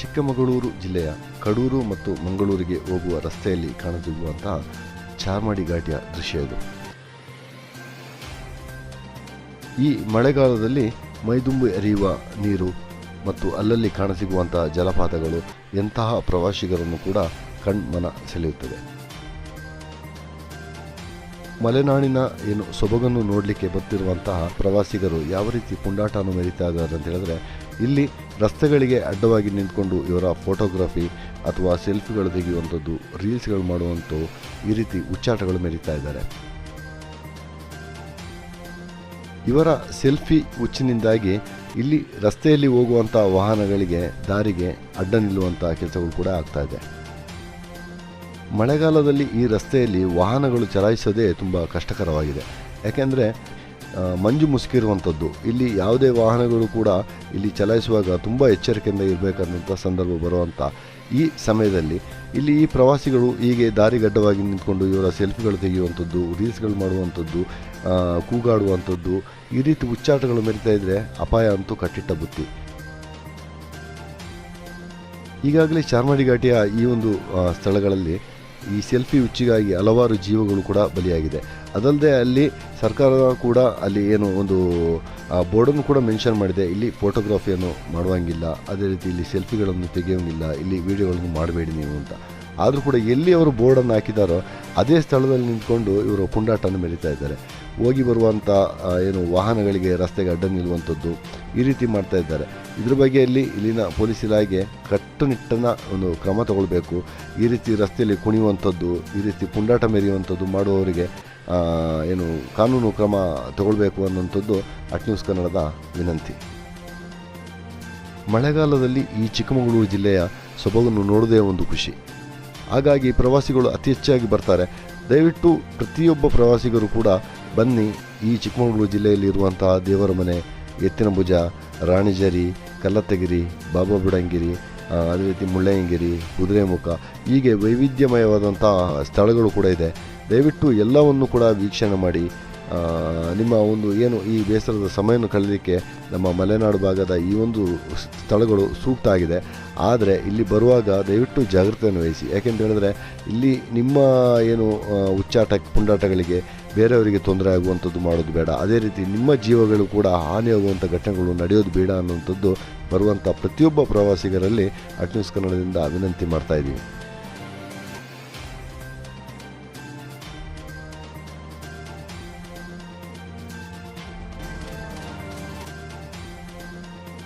ಚಿಕ್ಕಮಗಳೂರು ಜಿಲ್ಲೆಯ ಕಡೂರು ಮತ್ತು ಮಂಗಳೂರಿಗೆ ಹೋಗುವ ರಸ್ತೆಯಲ್ಲಿ ಕಾಣಸಿಗುವಂತಹ ಚಾರ್ಮಾಡಿ ಘಾಟಿಯ ದೃಶ್ಯ ಇದು. ಈ ಮಳೆಗಾಲದಲ್ಲಿ ಮೈದುಂಬಿ ಹರಿಯುವ ನೀರು ಮತ್ತು ಅಲ್ಲಲ್ಲಿ ಕಾಣಸಿಗುವಂತಹ ಜಲಪಾತಗಳು ಎಂತಹ ಪ್ರವಾಸಿಗರನ್ನು ಕೂಡ ಕಣ್ಮನ ಸೆಳೆಯುತ್ತದೆ. ಮಲೆನಾಡಿನ ಏನು ಸೊಬಗನ್ನು ನೋಡಲಿಕ್ಕೆ ಬರ್ತಿರುವಂತಹ ಪ್ರವಾಸಿಗರು ಯಾವ ರೀತಿ ಪುಂಡಾಟವನ್ನು ಅಂತ ಹೇಳಿದ್ರೆ ಇಲ್ಲಿ ರಸ್ತೆಗಳಿಗೆ ಅಡ್ಡವಾಗಿ ನಿಂತ್ಕೊಂಡು ಇವರ ಫೋಟೋಗ್ರಫಿ ಅಥವಾ ಸೆಲ್ಫಿಗಳು ತೆಗೆಯುವಂಥದ್ದು, ರೀಲ್ಸ್ಗಳು ಮಾಡುವಂಥ ಈ ರೀತಿ ಉಚ್ಚಾಟಗಳು ಮೆರೀತಾ ಇದ್ದಾರೆ. ಇವರ ಸೆಲ್ಫಿ ಹುಚ್ಚಿನಿಂದಾಗಿ ಇಲ್ಲಿ ರಸ್ತೆಯಲ್ಲಿ ಹೋಗುವಂಥ ವಾಹನಗಳಿಗೆ ದಾರಿಗೆ ಅಡ್ಡ ನಿಲ್ಲುವಂಥ ಕೆಲಸಗಳು ಕೂಡ ಆಗ್ತಾ ಇದೆ. ಮಳೆಗಾಲದಲ್ಲಿ ಈ ರಸ್ತೆಯಲ್ಲಿ ವಾಹನಗಳು ಚಲಾಯಿಸೋದೇ ತುಂಬ ಕಷ್ಟಕರವಾಗಿದೆ. ಯಾಕೆಂದರೆ ಮಂಜು ಮುಸುಕಿರುವಂಥದ್ದು. ಇಲ್ಲಿ ಯಾವುದೇ ವಾಹನಗಳು ಕೂಡ ಇಲ್ಲಿ ಚಲಾಯಿಸುವಾಗ ತುಂಬ ಎಚ್ಚರಿಕೆಯಿಂದ ಇರಬೇಕಾದಂಥ ಸಂದರ್ಭ ಬರುವಂಥ ಈ ಸಮಯದಲ್ಲಿ ಇಲ್ಲಿ ಈ ಪ್ರವಾಸಿಗಳು ಹೀಗೆ ದಾರಿಗಡ್ಡವಾಗಿ ನಿಂತ್ಕೊಂಡು ಇವರ ಸೆಲ್ಫಿಗಳು ತೆಗೆಯುವಂಥದ್ದು, ರೀಲ್ಸ್ಗಳು ಮಾಡುವಂಥದ್ದು ಕೂಗಾಡುವಂಥದ್ದು, ಈ ರೀತಿ ಉಚ್ಚಾಟಗಳು ಮೆರಿತಾ ಇದ್ದರೆ ಅಪಾಯ ಅಂತೂ ಕಟ್ಟಿಟ್ಟ ಬುತ್ತಿ. ಈಗಾಗಲೇ ಚಾರ್ಮಾಡಿ ಘಾಟಿಯ ಈ ಒಂದು ಸ್ಥಳಗಳಲ್ಲಿ ಈ ಸೆಲ್ಫಿ ಹುಚ್ಚಿಗಾಗಿ ಹಲವಾರು ಜೀವಗಳು ಕೂಡ ಬಲಿಯಾಗಿದೆ. ಅದಲ್ಲದೆ ಅಲ್ಲಿ ಸರ್ಕಾರ ಕೂಡ ಅಲ್ಲಿ ಏನು ಒಂದು ಬೋರ್ಡನ್ನು ಕೂಡ ಮೆನ್ಷನ್ ಮಾಡಿದೆ. ಇಲ್ಲಿ ಫೋಟೋಗ್ರಫಿಯನ್ನು ಮಾಡುವಂಗಿಲ್ಲ. ಅದೇ ರೀತಿ ಇಲ್ಲಿ ಸೆಲ್ಫಿಗಳನ್ನು ತೆಗೆಯೋಂಗಿಲ್ಲ ಇಲ್ಲಿ ವಿಡಿಯೋಗಳನ್ನು ಮಾಡಬೇಡಿ ನೀವು ಅಂತ. ಆದರೂ ಕೂಡ ಎಲ್ಲಿ ಅವರು ಬೋರ್ಡನ್ನು ಹಾಕಿದಾರೋ ಅದೇ ಸ್ಥಳದಲ್ಲಿ ನಿಂತ್ಕೊಂಡು ಇವರು ಪುಂಡಾಟವನ್ನು ಮೆರಿತಾ ಇದ್ದಾರೆ. ಹೋಗಿ ಬರುವಂಥ ಏನು ವಾಹನಗಳಿಗೆ ರಸ್ತೆಗೆ ಅಡ್ಡ ನಿಲ್ಲುವಂಥದ್ದು ಈ ರೀತಿ ಮಾಡ್ತಾ ಇದ್ದಾರೆ. ಇದ್ರ ಬಗ್ಗೆ ಇಲ್ಲಿ ಇಲ್ಲಿನ ಪೊಲೀಸ್ ಇಲಾಖೆ ಕಟ್ಟುನಿಟ್ಟನ ಒಂದು ಕ್ರಮ ತಗೊಳ್ಬೇಕು. ಈ ರೀತಿ ರಸ್ತೆಯಲ್ಲಿ ಕುಣಿಯುವಂಥದ್ದು, ಈ ರೀತಿ ಪುಂಡಾಟ ಮೆರೆಯುವಂಥದ್ದು ಮಾಡುವವರಿಗೆ ಏನು ಕಾನೂನು ಕ್ರಮ ತಗೊಳ್ಬೇಕು ಅನ್ನೋಂಥದ್ದು ಅಟ್ ನ್ಯೂಸ್ ಕನ್ನಡದ ವಿನಂತಿ. ಮಳೆಗಾಲದಲ್ಲಿ ಈ ಚಿಕ್ಕಮಗಳೂರು ಜಿಲ್ಲೆಯ ಸೊಬಗನ್ನು ನೋಡೋದೇ ಒಂದು ಖುಷಿ. ಹಾಗಾಗಿ ಪ್ರವಾಸಿಗಳು ಅತಿ ಹೆಚ್ಚಾಗಿ ಬರ್ತಾರೆ. ದಯವಿಟ್ಟು ಪ್ರತಿಯೊಬ್ಬ ಪ್ರವಾಸಿಗರು ಕೂಡ ಬನ್ನಿ ಈ ಚಿಕ್ಕಮಗಳೂರು ಜಿಲ್ಲೆಯಲ್ಲಿ ಇರುವಂತಹ ದೇವರ ಮನೆ, ಎತ್ತಿನಭುಜ, ರಾಣಿಜರಿ, ಕಲ್ಲತ್ತಗಿರಿ, ಬಾಬಾ ಬುಡಂಗಿರಿ ಅದೇ ರೀತಿ ಮುಳ್ಳಯ್ಯಂಗಿರಿ ಕುದುರೆಮುಖ, ಹೀಗೆ ವೈವಿಧ್ಯಮಯವಾದಂಥ ಸ್ಥಳಗಳು ಕೂಡ ಇದೆ. ದಯವಿಟ್ಟು ಎಲ್ಲವನ್ನು ಕೂಡ ವೀಕ್ಷಣೆ ಮಾಡಿ ನಿಮ್ಮ ಒಂದು ಏನು ಈ ಬೇಸರದ ಸಮಯವನ್ನು ಕಳೆಯಲಿಕ್ಕೆ ನಮ್ಮ ಮಲೆನಾಡು ಭಾಗದ ಈ ಒಂದು ಸ್ಥಳಗಳು ಸೂಕ್ತ ಆಗಿದೆ ಆದರೆ ಇಲ್ಲಿ ಬರುವಾಗ ದಯವಿಟ್ಟು ಜಾಗ್ರತೆಯನ್ನು ವಹಿಸಿ. ಯಾಕೆಂತ ಹೇಳಿದ್ರೆ ಇಲ್ಲಿ ನಿಮ್ಮ ಏನು ಉಚ್ಚಾಟ ಪುಂಡಾಟಗಳಿಗೆ ಬೇರೆಯವರಿಗೆ ತೊಂದರೆ ಆಗುವಂಥದ್ದು ಮಾಡೋದು ಬೇಡ. ಅದೇ ರೀತಿ ನಿಮ್ಮ ಜೀವಗಳು ಕೂಡ ಹಾನಿಯಾಗುವಂಥ ಘಟನೆಗಳು ನಡೆಯೋದು ಬೇಡ ಅನ್ನುವಂಥದ್ದು ಬರುವಂಥ ಪ್ರತಿಯೊಬ್ಬ ಪ್ರವಾಸಿಗರಲ್ಲಿ ಅಟ್ ನ್ಯೂಸ್ ಕನ್ನಡದಿಂದ ವಿನಂತಿ ಮಾಡ್ತಾ ಇದ್ದೀವಿ.